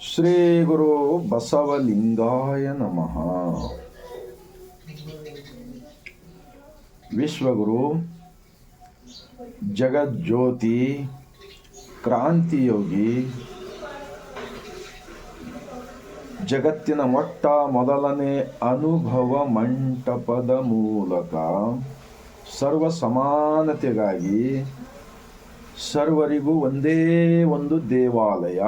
ಶ್ರೀ ಗುರು ಬಸವಲಿಂಗಾಯ ನಮಃ. ವಿಶ್ವಗುರು, ಜಗಜ್ಯೋತಿ, ಕ್ರಾಂತಿಯೋಗಿ, ಜಗತ್ತಿನ ಮೊಟ್ಟ ಮೊದಲನೇ ಅನುಭವ ಮಂಟಪದ ಮೂಲಕ ಸರ್ವ ಸಮಾನತೆಗಾಗಿ ಸರ್ವರಿಗೂ ಒಂದೇ ಒಂದು ದೇವಾಲಯ.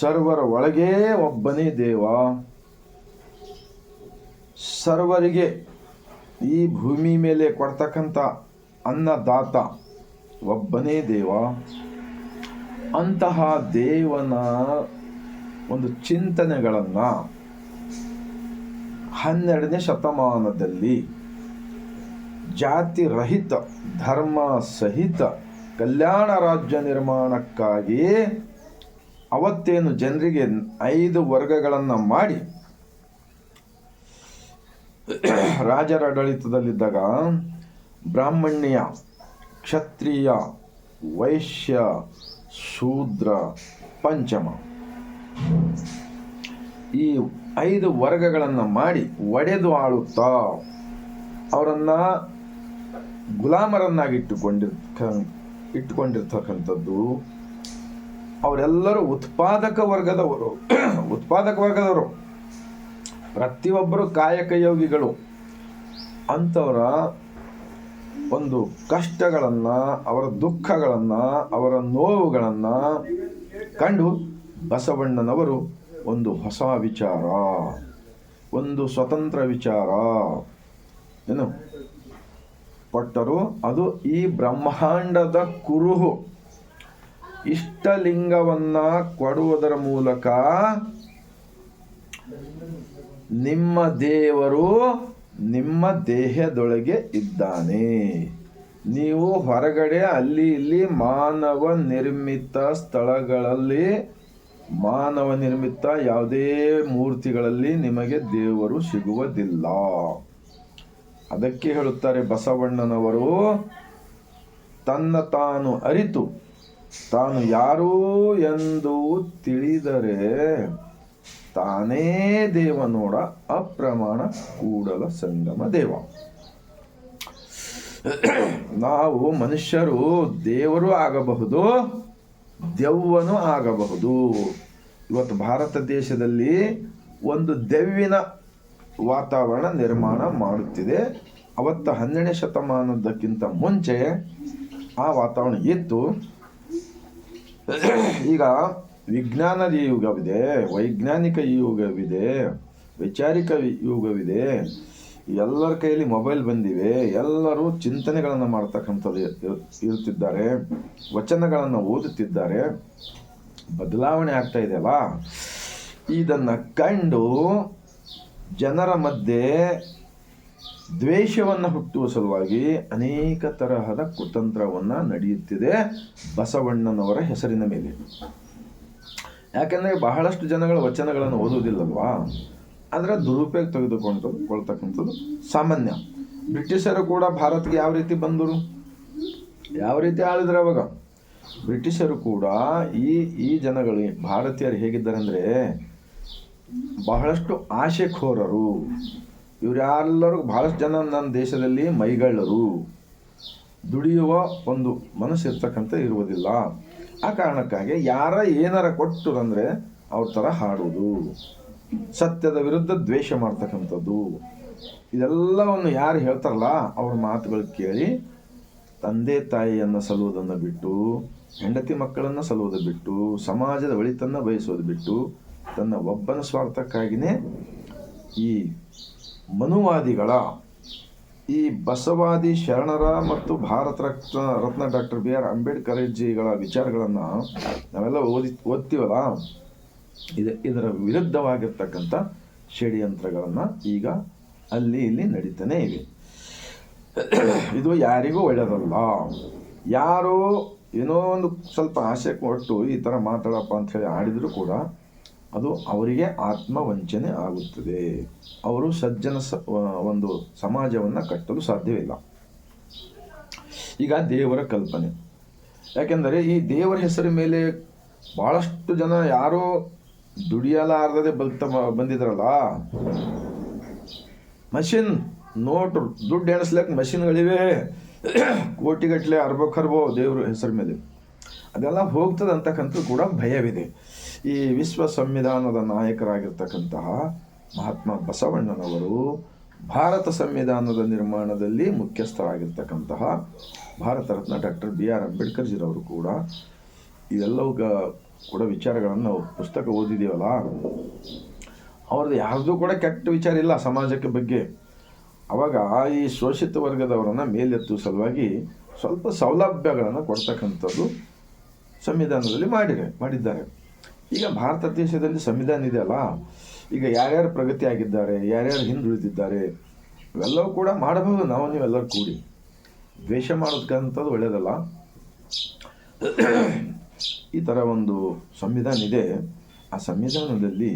ಸರ್ವರ ಒಳಗೆ ಒಬ್ಬನೇ ದೇವ. ಸರ್ವರಿಗೆ ಈ ಭೂಮಿ ಮೇಲೆ ಕೊಡ್ತಕ್ಕಂಥ ಅನ್ನದಾತ ಒಬ್ಬನೇ ದೇವ. ಅಂತಹ ದೇವನ ಒಂದು ಚಿಂತನೆಗಳನ್ನು ಹನ್ನೆರಡನೇ ಶತಮಾನದಲ್ಲಿ ಜಾತಿ ರಹಿತ, ಧರ್ಮ ಸಹಿತ ಕಲ್ಯಾಣ ರಾಜ್ಯ ನಿರ್ಮಾಣಕ್ಕಾಗಿ ಅವತ್ತೇನು ಜನರಿಗೆ ಐದು ವರ್ಗಗಳನ್ನು ಮಾಡಿ ರಾಜರ ಆಡಳಿತದಲ್ಲಿದ್ದಾಗ ಬ್ರಾಹ್ಮಣ್ಯ, ಕ್ಷತ್ರಿಯ, ವೈಶ್ಯ, ಶೂದ್ರ, ಪಂಚಮ. ಈ ಐದು ವರ್ಗಗಳನ್ನು ಮಾಡಿ ಒಡೆದು ಆಳುತ್ತಾ ಅವರನ್ನು ಗುಲಾಮರನ್ನಾಗಿಟ್ಟುಕೊಂಡಿರ್ತ, ಇಟ್ಟುಕೊಂಡಿರ್ತಕ್ಕಂಥದ್ದು ಅವರೆಲ್ಲರೂ ಉತ್ಪಾದಕ ವರ್ಗದವರು ಉತ್ಪಾದಕ ವರ್ಗದವರು. ಪ್ರತಿಯೊಬ್ಬರು ಕಾಯಕ ಯೋಗಿಗಳು ಅಂಥವರ ಒಂದು ಕಷ್ಟಗಳನ್ನು, ಅವರ ದುಃಖಗಳನ್ನು, ಅವರ ನೋವುಗಳನ್ನು ಕಂಡು ಬಸವಣ್ಣನವರು ಒಂದು ಹೊಸ ವಿಚಾರ, ಒಂದು ಸ್ವತಂತ್ರ ವಿಚಾರ. ಏನು? ಕೊಟ್ಟರು. ಅದು ಈ ಬ್ರಹ್ಮಾಂಡದ ಕುರುಹು. ಇಷ್ಟಲಿಂಗವನ್ನ ಕೊಡುವುದರ ಮೂಲಕ ನಿಮ್ಮ ದೇವರು ನಿಮ್ಮ ದೇಹದೊಳಗೆ ಇದ್ದಾನೆ. ನೀವು ಹೊರಗಡೆ ಅಲ್ಲಿ ಇಲ್ಲಿ ಮಾನವ ನಿರ್ಮಿತ ಸ್ಥಳಗಳಲ್ಲಿ, ಮಾನವ ನಿರ್ಮಿತ ಯಾವುದೇ ಮೂರ್ತಿಗಳಲ್ಲಿ ನಿಮಗೆ ದೇವರು ಸಿಗುವುದಿಲ್ಲ. ಅದಕ್ಕೆ ಹೇಳುತ್ತಾರೆ ಬಸವಣ್ಣನವರು, ತನ್ನ ತಾನು ಅರಿತು, ತಾನು ಯಾರು ಎಂದು ತಿಳಿದರೆ ತಾನೇ ದೇವ ನೋಡ ಅಪ್ರಮಾಣ ಕೂಡಲ ಸಂಗಮ ದೇವ. ನಾವು ಮನುಷ್ಯರು ದೇವರು ಆಗಬಹುದು, ದೆವ್ವನು ಆಗಬಹುದು. ಇವತ್ತು ಭಾರತ ದೇಶದಲ್ಲಿ ಒಂದು ದೆವ್ವಿನ ವಾತಾವರಣ ನಿರ್ಮಾಣ ಮಾಡುತ್ತಿದೆ. ಅವತ್ತು ಹನ್ನೆರಡನೇ ಶತಮಾನದಕ್ಕಿಂತ ಮುಂಚೆ ಆ ವಾತಾವರಣ ಇತ್ತು. ಈಗ ವಿಜ್ಞಾನದ ಯುಗವಿದೆ, ವೈಜ್ಞಾನಿಕ ಯುಗವಿದೆ, ವೈಚಾರಿಕ ಯುಗವಿದೆ. ಎಲ್ಲರ ಕೈಯಲ್ಲಿ ಮೊಬೈಲ್ ಬಂದಿವೆ. ಎಲ್ಲರೂ ಚಿಂತನೆಗಳನ್ನು ಮಾಡ್ತಕ್ಕಂಥದ್ದು ಇರು- ಇರುತ್ತಿದ್ದಾರೆ. ವಚನಗಳನ್ನು ಓದುತ್ತಿದ್ದಾರೆ. ಬದಲಾವಣೆ ಆಗ್ತಾ ಇದೆಯಲ್ಲ ಇದನ್ನು ಕಂಡು ಜನರ ಮಧ್ಯೆ ದ್ವೇಷವನ್ನು ಹುಟ್ಟುವ ಸಲುವಾಗಿ ಅನೇಕ ತರಹದ ಕುತಂತ್ರವನ್ನು ನಡೆಯುತ್ತಿದೆ ಬಸವಣ್ಣನವರ ಹೆಸರಿನ ಮೇಲೆ. ಯಾಕೆಂದರೆ ಬಹಳಷ್ಟು ಜನಗಳ ವಚನಗಳನ್ನು ಓದುವುದಿಲ್ಲಲ್ವಾ? ಅದರ ದುರುಪಯೋಗ ತೆಗೆದುಕೊಂಡು ಕೊಳ್ತಕ್ಕಂಥದ್ದು ಸಾಮಾನ್ಯ. ಬ್ರಿಟಿಷರು ಕೂಡ ಭಾರತಕ್ಕೆ ಯಾವ ರೀತಿ ಬಂದರು? ಯಾವ ರೀತಿ ಆಳಿದ್ರು ಅವಾಗ? ಬ್ರಿಟಿಷರು ಕೂಡ ಈ ಈ ಜನಗಳು, ಭಾರತೀಯರು ಹೇಗಿದ್ದಾರೆ ಅಂದರೆ ಬಹಳಷ್ಟು ಆಶೆಖೋರರು. ಇವರೆಲ್ಲರೂ ಬಹಳಷ್ಟು ಜನ ನನ್ನ ದೇಶದಲ್ಲಿ ಮೈಗಳ್ಳರು. ದುಡಿಯುವ ಒಂದು ಮನಸ್ಸು ಇರ್ತಕ್ಕಂಥ ಇರುವುದಿಲ್ಲ. ಆ ಕಾರಣಕ್ಕಾಗಿ ಯಾರ ಏನಾರ ಕೊಟ್ಟು ಅಂದರೆ ಅವ್ರ ಥರ ಹಾಡುವುದು. ಸತ್ಯದ ವಿರುದ್ಧ ದ್ವೇಷ ಮಾಡ್ತಕ್ಕಂಥದ್ದು. ಇದೆಲ್ಲವನ್ನು ಯಾರು ಹೇಳ್ತಾರಲ್ಲ ಅವ್ರ ಮಾತುಗಳು ಕೇಳಿ ತಂದೆ ತಾಯಿಯನ್ನು ಸಲ್ಲುವುದನ್ನು ಬಿಟ್ಟು, ಹೆಂಡತಿ ಮಕ್ಕಳನ್ನು ಸಲುವುದು ಬಿಟ್ಟು, ಸಮಾಜದ ಒಳಿತನ್ನು ಬಯಸೋದು ಬಿಟ್ಟು ತನ್ನ ಒಬ್ಬನ ಸ್ವಾರ್ಥಕ್ಕಾಗಿಯೇ ಈ ಮನುವಾದಿಗಳ, ಈ ಬಸವಾದಿ ಶರಣರ ಮತ್ತು Bharat Ratna Ratna doctor B R Ambedkar ಜಿಗಳ ವಿಚಾರಗಳನ್ನು ನಾವೆಲ್ಲ ಓದಿ, ಓದ್ತೀವಲ್ಲ? ಇದ, ಇದರ ವಿರುದ್ಧವಾಗಿರ್ತಕ್ಕಂಥ ಷಡ್ಯಂತ್ರಗಳನ್ನು ಈಗ ಅಲ್ಲಿ ಇಲ್ಲಿ ನಡೀತಾನೆ ಇವೆ. ಇದು ಯಾರಿಗೂ ಒಳ್ಳೆಯದಲ್ಲ ಯಾರೋ ಏನೋ ಒಂದು ಸ್ವಲ್ಪ ಆಸೆ ಕೊಟ್ಟು ಈ ಥರ ಮಾತಾಡಪ್ಪ ಅಂಥೇಳಿ ಆಡಿದರೂ ಕೂಡ ಅದು ಅವರಿಗೆ ಆತ್ಮವಂಚನೆ ಆಗುತ್ತದೆ. ಅವರು ಸಜ್ಜನ ಸ ಒಂದು ಸಮಾಜವನ್ನು ಕಟ್ಟಲು ಸಾಧ್ಯವಿಲ್ಲ. ಈಗ ದೇವರ ಕಲ್ಪನೆ. ಯಾಕೆಂದರೆ ಈ ದೇವರ ಹೆಸರ ಮೇಲೆ ಭಾಳಷ್ಟು ಜನ ಯಾರೋ ದುಡಿಯಲಾರದೆ ಬಲ್ತ ಬಂದಿದ್ರಲ್ಲ. ಮಷಿನ್, ನೋಟ್, ದುಡ್ಡು ಎಣಿಸ್ಲಿಕ್ಕೆ ಮಷಿನ್ಗಳಿವೆ. ಕೋಟಿಗಟ್ಟಲೆ ಅರ್ಬೋ ಖರ್ಬೋ ದೇವ್ರ ಹೆಸರ ಮೇಲೆ. ಅದೆಲ್ಲ ಹೋಗ್ತದೆ ಅಂತಕ್ಕಂಥ ಕೂಡ ಭಯವಿದೆ. ಈ ವಿಶ್ವ ಸಂವಿಧಾನದ ನಾಯಕರಾಗಿರ್ತಕ್ಕಂತಹ ಮಹಾತ್ಮ ಬಸವಣ್ಣನವರು ಭಾರತ ಸಂವಿಧಾನದ ನಿರ್ಮಾಣದಲ್ಲಿ ಮುಖ್ಯಸ್ಥರಾಗಿರ್ತಕ್ಕಂತಹ Bharat Ratna doctor B R ಅಂಬೇಡ್ಕರ್ಜಿರವರು ಕೂಡ ಇವೆಲ್ಲವೂ ಕೂಡ ವಿಚಾರಗಳನ್ನು ಪುಸ್ತಕ ಓದಿದ್ದೀವಲ್ಲ ಅವ್ರದ್ದು ಯಾರ್ದು ಕೂಡ ಕೆಟ್ಟ ವಿಚಾರ ಇಲ್ಲ ಸಮಾಜಕ್ಕೆ ಬಗ್ಗೆ. ಅವಾಗ ಈ ಶೋಷಿತ ವರ್ಗದವರನ್ನು ಮೇಲೆತ್ತುವ ಸಲುವಾಗಿ ಸ್ವಲ್ಪ ಸೌಲಭ್ಯಗಳನ್ನು ಕೊಡ್ತಕ್ಕಂಥದ್ದು ಸಂವಿಧಾನದಲ್ಲಿ ಮಾಡಿದೆ ಮಾಡಿದ್ದಾರೆ. ಈಗ ಭಾರತ ದೇಶದಲ್ಲಿ ಸಂವಿಧಾನ ಇದೆಯಲ್ಲ ಈಗ ಯಾರ್ಯಾರು ಪ್ರಗತಿ ಆಗಿದ್ದಾರೆ, ಯಾರ್ಯಾರು ಹಿಂದುಳಿದಿದ್ದಾರೆ, ಇವೆಲ್ಲವೂ ಕೂಡ ಮಾಡಬಹುದು ನಾವು, ನೀವೆಲ್ಲರೂ ಕೂಡಿ. ದ್ವೇಷ ಮಾಡೋದಕ್ಕಂಥದ್ದು ಒಳ್ಳೆಯದಲ್ಲ ಈ ಥರ ಒಂದು ಸಂವಿಧಾನ ಇದೆ. ಆ ಸಂವಿಧಾನದಲ್ಲಿ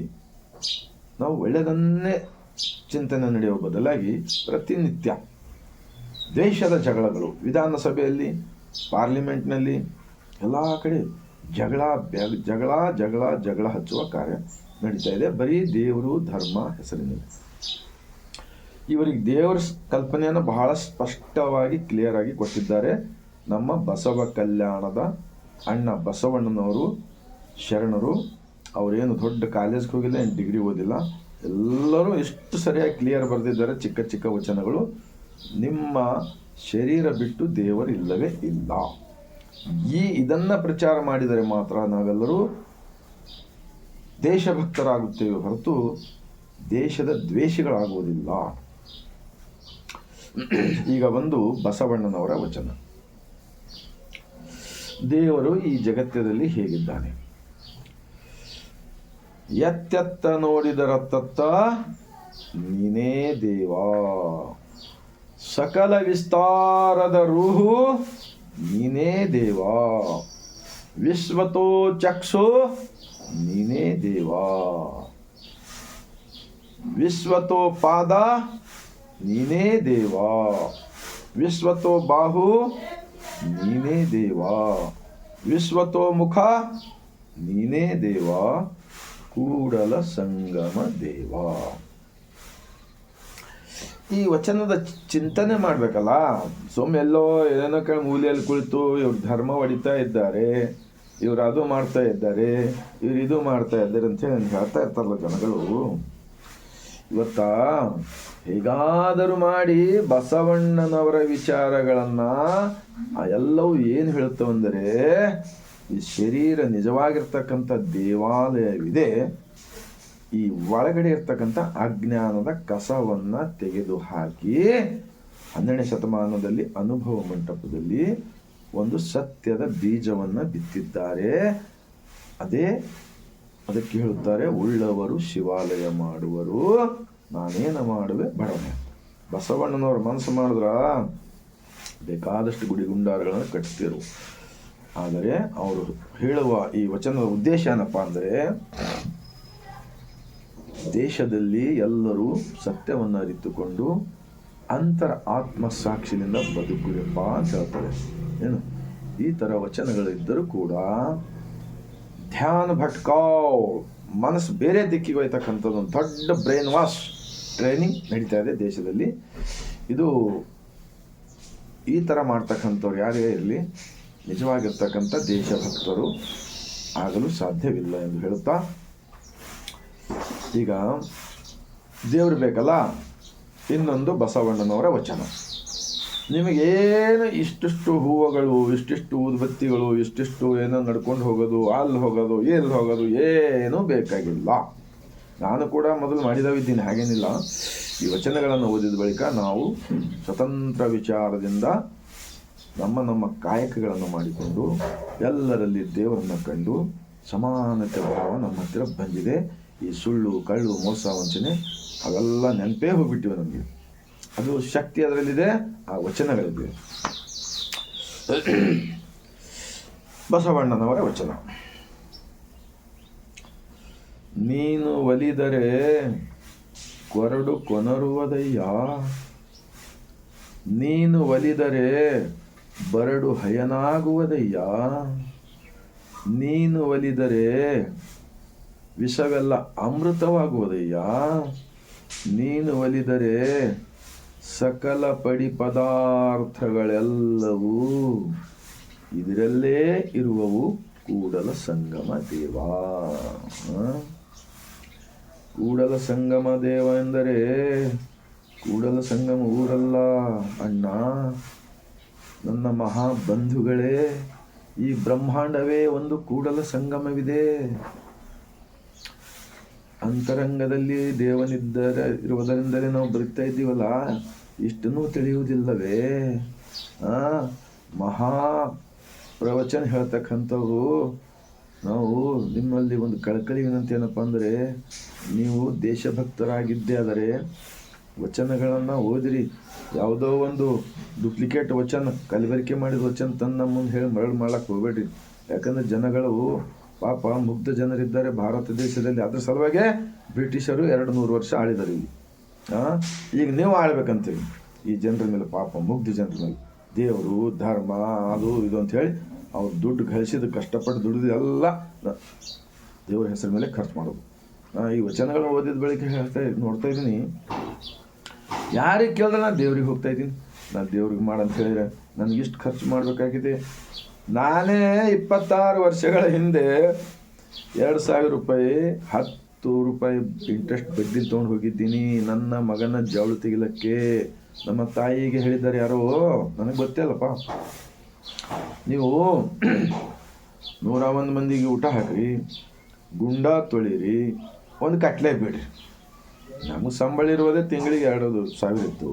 ನಾವು ಒಳ್ಳೆಯದನ್ನೇ ಚಿಂತನೆ ನಡೆಯುವ ಬದಲಾಗಿ ಪ್ರತಿನಿತ್ಯ ದೇಶದ ಜಗಳಗಳು, ವಿಧಾನಸಭೆಯಲ್ಲಿ, ಪಾರ್ಲಿಮೆಂಟ್ನಲ್ಲಿ, ಎಲ್ಲ ಕಡೆ ಜಗಳ ಜಗಳ ಜಗಳ ಜಗಳ ಹಚ್ಚುವ ಕಾರ್ಯ ನಡೀತಾ ಇದೆ. ಬರೀ ದೇವರು, ಧರ್ಮ ಹೆಸರಿನಲ್ಲಿ. ಇವರಿಗೆ ದೇವರ ಕಲ್ಪನೆಯನ್ನು ಬಹಳ ಸ್ಪಷ್ಟವಾಗಿ ಕ್ಲಿಯರ್ ಆಗಿ ಕೊಟ್ಟಿದ್ದಾರೆ. ನಮ್ಮ ಬಸವ ಕಲ್ಯಾಣದ ಅಣ್ಣ ಬಸವಣ್ಣನವರು, ಶರಣರು, ಅವರೇನು ದೊಡ್ಡ ಕಾಲೇಜ್ಗೆ ಹೋಗಿಲ್ಲ, ಏನು ಡಿಗ್ರಿ ಓದಿಲ್ಲ, ಎಲ್ಲರೂ ಎಷ್ಟು ಸರಿಯಾಗಿ ಕ್ಲಿಯರ್ ಬರೆದಿದ್ದಾರೆ, ಚಿಕ್ಕ ಚಿಕ್ಕ ವಚನಗಳು. ನಿಮ್ಮ ಶರೀರ ಬಿಟ್ಟು ದೇವರು ಇಲ್ಲವೇ ಇಲ್ಲ. ಈ ಇದನ್ನ ಪ್ರಚಾರ ಮಾಡಿದರೆ ಮಾತ್ರ ನಾವೆಲ್ಲರೂ ದೇಶಭಕ್ತರಾಗುತ್ತೇವೆ ಹೊರತು ದೇಶದ ದ್ವೇಷಗಳಾಗುವುದಿಲ್ಲ. ಈಗ ಒಂದು ಬಸವಣ್ಣನವರ ವಚನ. ದೇವರು ಈ ಜಗತ್ತಿನಲ್ಲಿ ಹೇಗಿದ್ದಾನೆ? ಎತ್ತೆತ್ತ ನೋಡಿದರತ್ತತ್ತ ನೀನೇ ದೇವ. ಸಕಲ ವಿಸ್ತಾರದ ರೂಹು ನೀನೇ ದೇವ ವಿಶ್ವತೋ ಚಕ್ಷು ನೀನೇ ದೇವ ವಿಶ್ವತೋ ಪಾದ ನೀನೇ ದೇವ ವಿಶ್ವತೋ ಬಾಹು ನೀನೇ ದೇವ ವಿಶ್ವತೋ ಮುಖ ನೀನೇ ದೇವ ಕೂಡಲ ಸಂಗಮ ದೇವ ಈ ವಚನದ ಚಿಂತನೆ ಮಾಡ್ಬೇಕಲ್ಲ? ಸುಮ್ಮನೆ ಎಲ್ಲೋ ಏನೋ ಕೇಳಿ ಮೂಲೆಯಲ್ಲಿ ಕುಳಿತು ಇವ್ರು ಧರ್ಮ ಹೊಡಿತಾ ಇದ್ದಾರೆ, ಇವ್ರು ಅದು ಮಾಡ್ತಾ ಇದ್ದಾರೆ, ಇವ್ರು ಇದು ಮಾಡ್ತಾ ಇದ್ದಾರೆ ಅಂತ ಹೇಳಿ ನನ್ಗೆ ಹೇಳ್ತಾ ಇರ್ತಾರಲ್ಲ ಜನಗಳು. ಇವತ್ತ ಹೇಗಾದರೂ ಮಾಡಿ ಬಸವಣ್ಣನವರ ವಿಚಾರಗಳನ್ನ ಎಲ್ಲವೂ ಏನು ಹೇಳುತ್ತವೆಂದರೆ ಈ ಶರೀರ ನಿಜವಾಗಿರ್ತಕ್ಕಂಥ ದೇವಾಲಯವಿದೆ. ಈ ಒಳಗಡೆ ಇರ್ತಕ್ಕಂಥ ಅಜ್ಞಾನದ ಕಸವನ್ನ ತೆಗೆದು ಹಾಕಿ ಹನ್ನೆರಡನೇ ಶತಮಾನದಲ್ಲಿ ಅನುಭವ ಮಂಟಪದಲ್ಲಿ ಒಂದು ಸತ್ಯದ ಬೀಜವನ್ನ ಬಿತ್ತಿದ್ದಾರೆ. ಅದೇ ಅದಕ್ಕೆ ಹೇಳುತ್ತಾರೆ, ಉಳ್ಳವರು ಶಿವಾಲಯ ಮಾಡುವರು, ನಾನೇನ ಮಾಡುವೆ ಬಡವನೆ. ಬಸವಣ್ಣನವರು ಮನಸ್ಸು ಮಾಡಿದ್ರ? ಬೇಕಾದಷ್ಟು ಗುಡಿ ಗುಂಡಾರಗಳನ್ನು ಕಟ್ತಿರು. ಆದರೆ ಅವರು ಹೇಳುವ ಈ ವಚನದ ಉದ್ದೇಶ ಏನಪ್ಪ ಅಂದರೆ ದೇಶದಲ್ಲಿ ಎಲ್ಲರೂ ಸತ್ಯವನ್ನು ಅರಿತುಕೊಂಡು ಅಂತರ ಆತ್ಮ ಸಾಕ್ಷಿಯಿಂದ ಬದುಕುವೆಪ್ಪ ಅಂತ ಹೇಳ್ತಾರೆ. ಏನು? ಈ ಥರ ವಚನಗಳಿದ್ದರೂ ಕೂಡ ಧ್ಯಾನ ಭಟ್ಕಾವ್, ಮನಸ್ಸು ಬೇರೆ ದಿಕ್ಕಿಗೆ ಹೋಯ್ತಕ್ಕಂಥದ್ದು, ಒಂದು ದೊಡ್ಡ ಬ್ರೈನ್ ವಾಶ್ ಟ್ರೈನಿಂಗ್ ನಡೀತಾ ಇದೆ ದೇಶದಲ್ಲಿ. ಇದು ಈ ಥರ ಮಾಡ್ತಕ್ಕಂಥವ್ರು ಯಾರೇ ಇರಲಿ, ನಿಜವಾಗಿರ್ತಕ್ಕಂಥ ದೇಶಭಕ್ತರು ಆಗಲು ಸಾಧ್ಯವಿಲ್ಲ ಎಂದು ಹೇಳುತ್ತಾ ಈಗ ದೇವ್ರು ಬೇಕಲ್ಲ? ಇನ್ನೊಂದು ಬಸವಣ್ಣನವರ ವಚನ. ನಿಮಗೇನು ಇಷ್ಟಿಷ್ಟು ಹೂವುಗಳು, ಇಷ್ಟಿಷ್ಟು ಉದ್ಬತ್ತಿಗಳು, ಇಷ್ಟಿಷ್ಟು ಏನೋ ನಡ್ಕೊಂಡು ಹೋಗೋದು ಅಲ್ಲಿ ಹೋಗೋದು ಎಲ್ಲಿ ಹೋಗೋದು ಏನೂ ಬೇಕಾಗಿಲ್ಲ. ನಾನು ಕೂಡ ಮೊದಲು ಮಾಡಿದವಿದ್ದೀನಿ, ಹಾಗೇನಿಲ್ಲ. ಈ ವಚನಗಳನ್ನು ಓದಿದ ಬಳಿಕ ನಾವು ಸ್ವತಂತ್ರ ವಿಚಾರದಿಂದ ನಮ್ಮ ನಮ್ಮ ಕಾಯಕಗಳನ್ನು ಮಾಡಿಕೊಂಡು ಎಲ್ಲರಲ್ಲಿ ದೇವರನ್ನು ಕಂಡು ಸಮಾನತೆ ಭಾವ ನಮ್ಮ ಹತ್ತಿರ ಬಂದಿದೆ. ಈ ಸುಳ್ಳು, ಕಳ್ಳು, ಮೋಸ ವಂಚನೆ, ಅವೆಲ್ಲ ನೆನಪೇ ಹೋಗ್ಬಿಟ್ಟಿವೆ ನಮಗೆ. ಅದು ಶಕ್ತಿ ಅದರಲ್ಲಿದೆ, ಆ ವಚನಗಳಿದೆ ಬಸವಣ್ಣನವರ ವಚನ. ನೀನು ಒಲಿದರೆ ಕೊರಡು ಕೊನರುವುದಯ್ಯ. ನೀನು ಒಲಿದರೆ ಬರಡು ಹಯನಾಗುವುದಯ್ಯ. ನೀನು ಒಲಿದರೆ ವಿಷವೆಲ್ಲ ಅಮೃತವಾಗುವುದಯ್ಯ? ನೀನು ಒಲಿದರೆ ಸಕಲ ಪಡಿ ಪದಾರ್ಥಗಳೆಲ್ಲವೂ ಇದರಲ್ಲೇ ಇರುವವು ಕೂಡಲ ಸಂಗಮ ದೇವ. ಕೂಡಲ ಸಂಗಮ ದೇವ ಎಂದರೆ ಕೂಡಲ ಸಂಗಮ ಊರಲ್ಲ ಅಣ್ಣ. ನನ್ನ ಮಹಾಬಂಧುಗಳೇ, ಈ ಬ್ರಹ್ಮಾಂಡವೇ ಒಂದು ಕೂಡಲ ಸಂಗಮವಿದೆ. ಅಂತರಂಗದಲ್ಲಿ ದೇವನಿದ್ದರೆ, ಇರುವುದರಿಂದಲೇ ನಾವು ಬರಿತಾ ಇದ್ದೀವಲ್ಲ? ಇಷ್ಟನ್ನೂ ತಿಳಿಯುವುದಿಲ್ಲವೇ? ಆ, ಮಹಾ ಪ್ರವಚನ ಹೇಳ್ತಕ್ಕಂಥವ್ರು, ನಾವು ನಿಮ್ಮಲ್ಲಿ ಒಂದು ಕಳಕಳಿ ವಿನಂತಿ ಏನಪ್ಪ ಅಂದರೆ, ನೀವು ದೇಶಭಕ್ತರಾಗಿದ್ದೇ ಆದರೆ ವಚನಗಳನ್ನು ಓದಿರಿ. ಯಾವುದೋ ಒಂದು ಡುಪ್ಲಿಕೇಟ್ ವಚನ, ಕಲಬೆರಿಕೆ ಮಾಡಿದ ವಚನ ತಂದು ನಮ್ಮ ಮುಂದೆ ಹೇಳಿ ಮರಳು ಮಾಡೋಕ್ಕೆ ಹೋಗ್ಬೇಡ್ರಿ. ಯಾಕಂದ್ರೆ ಜನಗಳು ಪಾಪ ಮುಗ್ಧ ಜನರಿದ್ದಾರೆ ಭಾರತ ದೇಶದಲ್ಲಿ. ಅದ್ರ ಸಲುವಾಗೆ ಬ್ರಿಟಿಷರು ಎರಡು ನೂರು ವರ್ಷ ಆಳಿದರು ಇಲ್ಲಿ? ಈಗ ನೀವು ಆಳ್ಬೇಕಂತೇಳಿ ಈ ಜನರ ಮೇಲೆ ಪಾಪ ಮುಗ್ಧ ಜನರ ಮೇಲೆ. ದೇವರು, ಧರ್ಮ, ಅದು ಇದು ಅಂತ ಹೇಳಿ ಅವ್ರು ದುಡ್ಡು ಗಳಿಸಿದ ಕಷ್ಟಪಟ್ಟು ದುಡಿದು ಎಲ್ಲ ದೇವರ ಹೆಸರ ಮೇಲೆ ಖರ್ಚು ಮಾಡೋದು. ಈ ವಚನಗಳು ಓದಿದ ಬಳಿಕ ಹೇಳ್ತಾ ನೋಡ್ತಾ ಇದ್ದೀನಿ. ಯಾರಿಗೆ ಕೇಳಿದ್ರೆ ನಾನು ದೇವ್ರಿಗೆ ಹೋಗ್ತಾ ಇದ್ದೀನಿ. ನಾನು ದೇವ್ರಿಗೆ ಮಾಡಂತ ಹೇಳಿದ್ರೆ ನನಗಿಷ್ಟು ಖರ್ಚು ಮಾಡಬೇಕಾಗಿದೆ. ನಾನೇ ಇಪ್ಪತ್ತಾರು ವರ್ಷಗಳ ಹಿಂದೆ ಎರಡು ಸಾವಿರ ರೂಪಾಯಿ, ಹತ್ತು ರೂಪಾಯಿ ಇಂಟ್ರೆಸ್ಟ್ ಬಡ್ಡಿ ತೊಗೊಂಡು ಹೋಗಿದ್ದೀನಿ. ನನ್ನ ಮಗನ ಜವಳು ತೆಗಿಲಕ್ಕೆ ನಮ್ಮ ತಾಯಿಗೆ ಹೇಳಿದ್ದಾರೆ ಯಾರೋ, ನನಗೆ ಗೊತ್ತಿಲ್ಲಪ್ಪ ನೀವು ನೂರ ಒಂದು ಮಂದಿಗೆ ಊಟ ಹಾಕ್ರಿ, ಗುಂಡ ತೊಳಿರಿ, ಒಂದು ಕಟ್ಲೆ ಬಿಡ್ರಿ. ನಮಗೆ ಸಂಬಳ ಇರುವುದೇ ತಿಂಗಳಿಗೆ ಎರಡು ಸಾವಿರ ಇತ್ತು.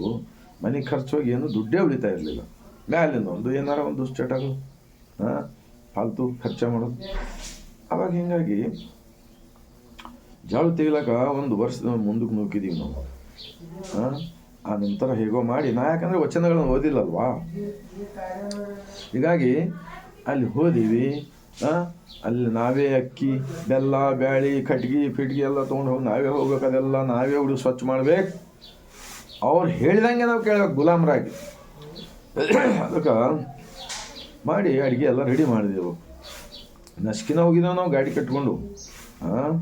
ಮನೆ ಖರ್ಚು ಹೋಗಿ ಏನು ದುಡ್ಡೇ ಉಳಿತಾ ಇರಲಿಲ್ಲ. ಮ್ಯಾಲಿಂದ ಒಂದು ಏನಾರ ಒಂದು ಸ್ಟೇಟ್ ಹಾಂ ಫಾಲ್ತು ಖರ್ಚು ಮಾಡೋದು ಅವಾಗ ಹಿಂಗಾಗಿ ಜಾಳು ತೆಗಿಲಾಕ ಒಂದು ವರ್ಷದ ಮುಂದಕ್ಕೆ ನೂಕಿದ್ದೀವಿ ನಾವು. ಆ ನಂತರ ಹೇಗೋ ಮಾಡಿ, ನಾ ಯಾಕಂದರೆ ವಚನಗಳನ್ನು ಓದಿಲ್ಲಲ್ವಾ? ಹೀಗಾಗಿ ಅಲ್ಲಿ ಹೋದೀವಿ ಹಾಂ ಅಲ್ಲಿ ನಾವೇ ಅಕ್ಕಿ, ಬೆಲ್ಲ, ಬ್ಯಾಳಿ, ಕಟ್ಗಿ, ಪಿಟ್ಗಿ ಎಲ್ಲ ತೊಗೊಂಡು ಹೋಗಿ ನಾವೇ ಹೋಗ್ಬೇಕು, ಅದೆಲ್ಲ ನಾವೇ ಹುಡುಗಿ ಸ್ವಚ್ಛ ಮಾಡ್ಬೇಕು. ಅವ್ರು ಹೇಳಿದಂಗೆ ನಾವು ಕೇಳ್ಬೇಕು, ಗುಲಾಮರಾಗಿ. ಅದಕ್ಕೆ ಮಾಡಿ ಅಡುಗೆ ಎಲ್ಲ ರೆಡಿ ಮಾಡಿದೆವು. ನಸ್ಕಿನ ಹೋಗಿದ್ದೇವೆ ನಾವು ಗಾಡಿ ಕಟ್ಕೊಂಡು. ಹಾಂ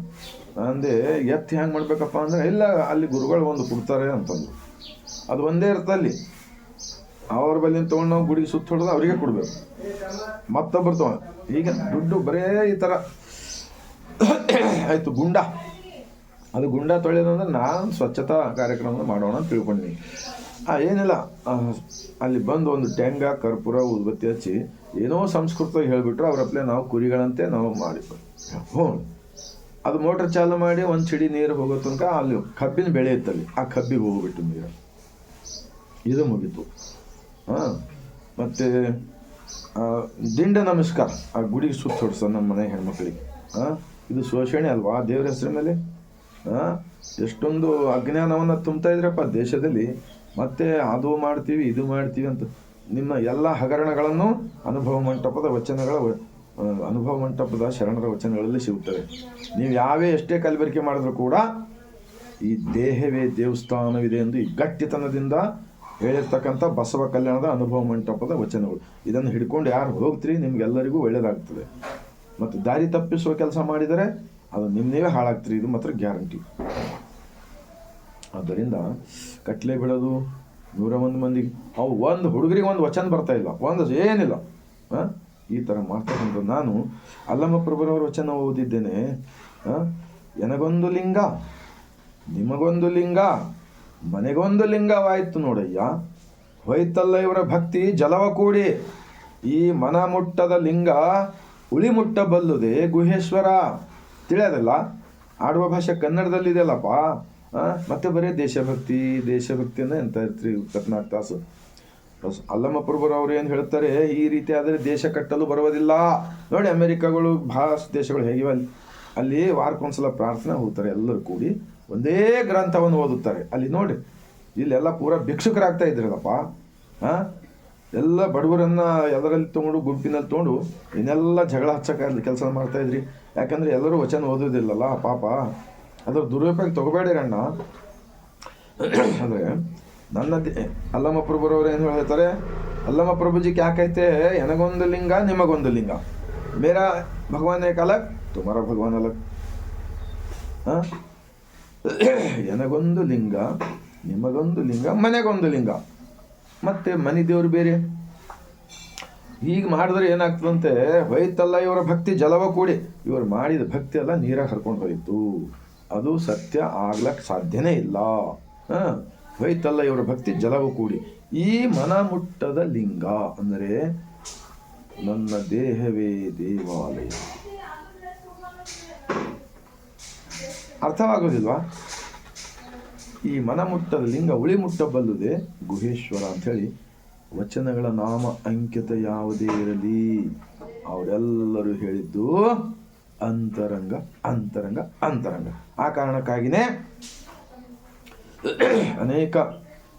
ಅಂದೆ, ಎತ್ತು ಹ್ಯಾಂಗೆ ಮಾಡಬೇಕಪ್ಪ ಅಂದರೆ, ಇಲ್ಲ, ಅಲ್ಲಿ ಗುರುಗಳು ಒಂದು ಕೊಡ್ತಾರೆ ಅಂತಂದು ಅದು ಒಂದೇ ಇರ್ತಲ್ಲಿ ಅವ್ರ ಬಲ್ಲಿಂದ ತೊಗೊಂಡು ನಾವು ಗುಡಿಗೆ ಸುತ್ತ ಹೊಡೆದು ಅವರಿಗೆ ಕೊಡಬೇಕು. ಮತ್ತೊಬ್ಬರು ತೊಗೊಂಡು ಈಗ ದುಡ್ಡು ಬರೇ ಈ ಥರ ಆಯಿತು, ಗುಂಡ. ಅದು ಗುಂಡ ತೊಳೆಯೋದಂದ್ರೆ ನಾನು ಸ್ವಚ್ಛತಾ ಕಾರ್ಯಕ್ರಮ ಮಾಡೋಣ ಅಂತ ಆ, ಏನಿಲ್ಲ ಅಲ್ಲಿ ಬಂದು ಒಂದು ಟೆಂಗ ಕರ್ಪೂರ, ಉದ್ಬತ್ತಿ ಹಚ್ಚಿ ಏನೋ ಸಂಸ್ಕೃತವಾಗಿ ಹೇಳಿಬಿಟ್ರು ಅವರಪ್ಲೆ ನಾವು ಕುರಿಗಳಂತೆ ನಾವು ಮಾಡಿ. ಹ್ಞೂ. ಅದು ಮೋಟ್ರ್ ಚಾಲು ಮಾಡಿ ಒಂದು ಚಿಡಿ ನೀರು ಹೋಗೋ ತನಕ ಅಲ್ಲಿ ಕಬ್ಬಿನ ಬೆಳೆ ಇತ್ತಲ್ಲಿ, ಆ ಕಬ್ಬಿಗೆ ಹೋಗ್ಬಿಟ್ಟು ನೀರು. ಇದು ಮುಗೀತು. ಹಾಂ. ಮತ್ತು ದಿಂಡ ನಮಸ್ಕಾರ, ಆ ಗುಡಿಗೆ ಸುತ್ತ ಹೊಡ್ಸ ನಮ್ಮ ಮನೆ ಹೆಣ್ಮಕ್ಳಿಗೆ. ಹಾಂ. ಇದು ಶೋಷಣೆ ಅಲ್ವಾ ದೇವ್ರ ಹೆಸರ ಮೇಲೆ? ಎಷ್ಟೊಂದು ಅಜ್ಞಾನವನ್ನು ತುಂಬ್ತಾ ಇದ್ರಪ್ಪ ದೇಶದಲ್ಲಿ. ಮತ್ತೆ ಅದು ಮಾಡ್ತೀವಿ, ಇದು ಮಾಡ್ತೀವಿ ಅಂತ. ನಿಮ್ಮ ಎಲ್ಲ ಹಗರಣಗಳನ್ನು ಅನುಭವ ಮಂಟಪದ ವಚನಗಳ ಅನುಭವ ಮಂಟಪದ ಶರಣರ ವಚನಗಳಲ್ಲಿ ಸಿಗುತ್ತವೆ. ನೀವು ಯಾವೇ ಎಷ್ಟೇ ಕಲಬೆರಕೆ ಮಾಡಿದ್ರು ಕೂಡ ಈ ದೇಹವೇ ದೇವಸ್ಥಾನವಿದೆ ಎಂದು ಈ ಗಟ್ಟಿತನದಿಂದ ಹೇಳಿರ್ತಕ್ಕಂಥ ಬಸವ ಕಲ್ಯಾಣದ ಅನುಭವ ಮಂಟಪದ ವಚನಗಳು. ಇದನ್ನು ಹಿಡ್ಕೊಂಡು ಯಾರು ಹೋಗ್ತೀರಿ, ನಿಮ್ಗೆಲ್ಲರಿಗೂ ಒಳ್ಳೆಯದಾಗ್ತದೆ ಮತ್ತು ದಾರಿ ತಪ್ಪಿಸುವ ಕೆಲಸ ಮಾಡಿದರೆ ಅದು ನಿಮ್ಮ ಹಾಳಾಗ್ತೀರಿ, ಇದು ಮಾತ್ರ ಗ್ಯಾರಂಟಿ. ಆದ್ದರಿಂದ ಕಟ್ಲೆ ಬೀಳೋದು ನೂರ ಒಂದು ಮಂದಿಗೆ, ಅವು ಒಂದು ಹುಡುಗರಿಗೆ ಒಂದು ವಚನ ಬರ್ತಾ ಇಲ್ಲ, ಒಂದು ಏನಿಲ್ಲ? ಈ ಥರ ಮಾಡ್ತಕ್ಕಂಥ ನಾನು ಅಲ್ಲಮ್ಮ ಪ್ರಭುರವರ ವಚನ ಓದಿದ್ದೇನೆ? ಎನಗೊಂದು ಲಿಂಗ, ನಿಮಗೊಂದು ಲಿಂಗ, ಮನೆಗೊಂದು ಲಿಂಗವಾಯಿತು ನೋಡಯ್ಯ. ಹೋಯ್ತಲ್ಲ ಇವರ ಭಕ್ತಿ, ಜಲವ ಕೂಡಿ. ಈ ಮನ ಮುಟ್ಟದ ಲಿಂಗ ಉಳಿ ಮುಟ್ಟಬಲ್ಲುದೆ ಗುಹೇಶ್ವರ. ತಿಳಿಯೋದಿಲ್ಲ? ಆಡುವ ಭಾಷೆ ಕನ್ನಡದಲ್ಲಿದೆಯಲ್ಲಪ್ಪ. ಮತ್ತೆ ಬರೀ ದೇಶಭಕ್ತಿ ದೇಶಭಕ್ತಿಯನ್ನ ಎಂತ ಇರ್ತೀರಿ ಕರ್ನಾಟಕ ತಾಸು? ಅಲ್ಲಮ್ಮ ಅವರು ಏನು ಹೇಳ್ತಾರೆ? ಈ ರೀತಿ ಆದರೆ ದೇಶ ಕಟ್ಟಲು ಬರುವುದಿಲ್ಲ. ನೋಡಿ, ಅಮೆರಿಕಗಳು ಬಹಳಷ್ಟು ದೇಶಗಳು ಹೇಗಿವೆ ಅಲ್ಲಿ? ಅಲ್ಲಿ ವಾರಕ್ಕೊಂದ್ಸಲ ಪ್ರಾರ್ಥನೆ ಹೋಗ್ತಾರೆ, ಎಲ್ಲರೂ ಕೂಡಿ ಒಂದೇ ಗ್ರಂಥವನ್ನು ಓದುತ್ತಾರೆ. ಅಲ್ಲಿ ನೋಡಿ, ಇಲ್ಲೆಲ್ಲ ಪೂರ ಭಿಕ್ಷುಕರಾಗ್ತಾ ಇದ್ರಲ್ಲಪ್ಪ. ಹಾಂ ಎಲ್ಲ ಬಡವರನ್ನ ಎಲ್ಲರಲ್ಲಿ ತೊಗೊಂಡು, ಗುಂಪಿನಲ್ಲಿ ತೊಗೊಂಡು, ಇನ್ನೆಲ್ಲ ಜಗಳ ಹಚ್ಚಕ್ಕೆ ಕೆಲಸ ಮಾಡ್ತಾ ಇದ್ರಿ. ಯಾಕಂದರೆ ಎಲ್ಲರೂ ವಚನ ಓದೋದಿಲ್ಲಲ್ಲ, ಪಾಪ. ಅದರ ದುರುಪಯೋಗ ತಗೋಬೇಡಿ ಅಣ್ಣ ಅಂದರೆ ನನ್ನ ಅಲ್ಲಮ್ಮ ಪ್ರಭುರವ್ರು ಏನು ಹೇಳ್ತಾರೆ? ಅಲ್ಲಮ್ಮ ಪ್ರಭುಜಿಗೆ ಯಾಕೈತೆ ನನಗೊಂದು ಲಿಂಗ, ನಿಮಗೊಂದು ಲಿಂಗ. ಮೇರ ಭಗವಾನ್ ಕಲಕ್ ತುಮಾರ ಭಗವಾನ್ ಅಲಕ್ ಹಾಂ ನನಗೊಂದು ಲಿಂಗ, ನಿಮಗೊಂದು ಲಿಂಗ, ಮನೆಗೊಂದು ಲಿಂಗ. ಮತ್ತೆ ಮನೆ ದೇವ್ರು ಬೇರೆ? ಹೀಗೆ ಮಾಡಿದ್ರೆ ಏನಾಗ್ತದಂತೆ? ಹೋಯ್ತಲ್ಲ, ಇವರ ಭಕ್ತಿ ಜಲವ ಕೂಡಿ. ಇವರು ಮಾಡಿದ ಭಕ್ತಿ ಎಲ್ಲ ನೀರಾಗ ಹರ್ಕೊಂಡು ಹೋಯಿತು. ಅದು ಸತ್ಯ ಆಗ್ಲಕ್ಕೆ ಸಾಧ್ಯನೇ ಇಲ್ಲ. ಹ? ಹೋಯ್ತಲ್ಲ, ಇವರ ಭಕ್ತಿ ಜಲವ ಕೂಡಿ. ಈ ಮನ ಮುಟ್ಟದ ಲಿಂಗ ಅಂದರೆ ನನ್ನ ದೇಹವೇ ದೇವಾಲಯ. ಅರ್ಥವಾಗೋದಿಲ್ವಾ? ಈ ಮನ ಮುಟ್ಟದ ಲಿಂಗ ಉಳಿ ಮುಟ್ಟಬಲ್ಲದೆ ಗುಹೇಶ್ವರ ಅಂಥೇಳಿ ವಚನಗಳ ನಾಮ ಅಂಕಿತ ಯಾವುದೇ ಇರಲಿ. ಅವರೆಲ್ಲರೂ ಹೇಳಿದ್ದು ಅಂತರಂಗ ಅಂತರಂಗ ಅಂತರಂಗ. ಆ ಕಾರಣಕ್ಕಾಗಿಯೇ ಅನೇಕ